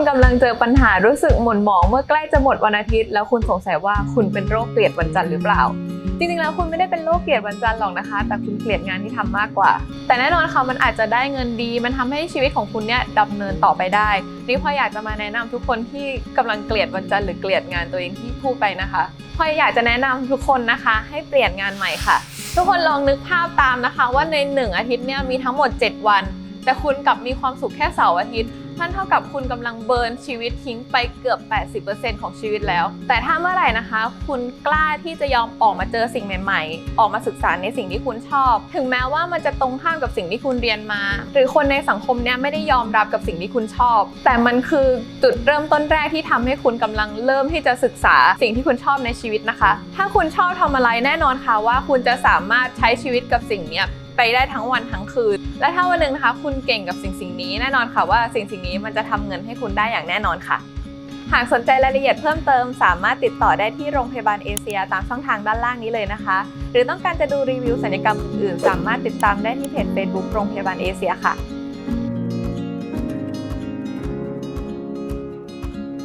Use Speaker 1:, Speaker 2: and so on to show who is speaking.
Speaker 1: คุณกำลังเจอปัญหารู้สึกหม่นหมองเมื่อใกล้จะหมดวันอาทิตย์ แล้วคุณสงสัยว่าคุณเป็นโรคเกลียดวันจันทร์หรือเปล่า จริงๆแล้วคุณไม่ได้เป็นโรคเกลียดวันจันทร์หรอกนะคะ แต่คุณเกลียดงานที่ทำมากกว่า แต่แน่นอนค่ะมันอาจจะได้เงินดี มันทำให้ชีวิตของคุณเนี่ยดำเนินต่อไปได้นี่พลอยอยากจะมาแนะนำทุกคนที่กำลังเกลียดวันจันทร์หรือเกลียดงานตัวเองที่พูดไปนะคะพลอยอยากจะแนะนำทุกคนนะคะ ให้เปลี่ยนงานใหม่ค่ะ ทุกคนลองนึกภาพตามนะคะ ว่าในหนึ่งอาทิตย์เนี่ยมีทั้งหมด 7 วัน แต่คุณกลับมีความสุขแค่เสาร์อาทิตย์ นั่นเท่ากับคุณกำลังเบิร์นชีวิตทิ้งไปเกือบ 80%ของชีวิตแล้ว แต่ถ้าเมื่อไหร่นะคะ คุณกล้าที่จะยอมออกมาเจอสิ่งใหม่ ๆ ออกมาศึกษาในสิ่งที่คุณชอบ ถึงแม้ว่ามันจะตรงข้ามกับสิ่งที่คุณเรียนมา หรือคนในสังคมเนี่ยไม่ได้ยอมรับกับสิ่งที่คุณชอบ แต่มันคือจุดเริ่มต้นแรกที่ทำให้คุณกำลังเริ่มที่จะศึกษาสิ่งที่คุณชอบในชีวิตนะคะ ถ้าคุณชอบทำอะไรแน่นอนค่ะว่าคุณจะสามารถใช้ชีวิตกับสิ่งเนี้ยไปได้ทั้งวันทั้งคืน และถ้าวันหนึ่งนะคะ คุณเก่งกับสิ่งสิ่งนี้แน่นอนค่ะว่าสิ่งสิ่งนี้มันจะทำเงินให้คุณได้อย่างแน่นอนค่ะ หากสนใจรายละเอียดเพิ่มเติม สามารถติดต่อได้ที่โรงพยาบาลเอเชียตามช่องทางด้านล่างนี้เลยนะคะ หรือต้องการจะดูรีวิวสัญญกรรมอื่นๆ สามารถติดตามได้ที่เพจ Facebook โรงพยาบาลเอเชียค่ะ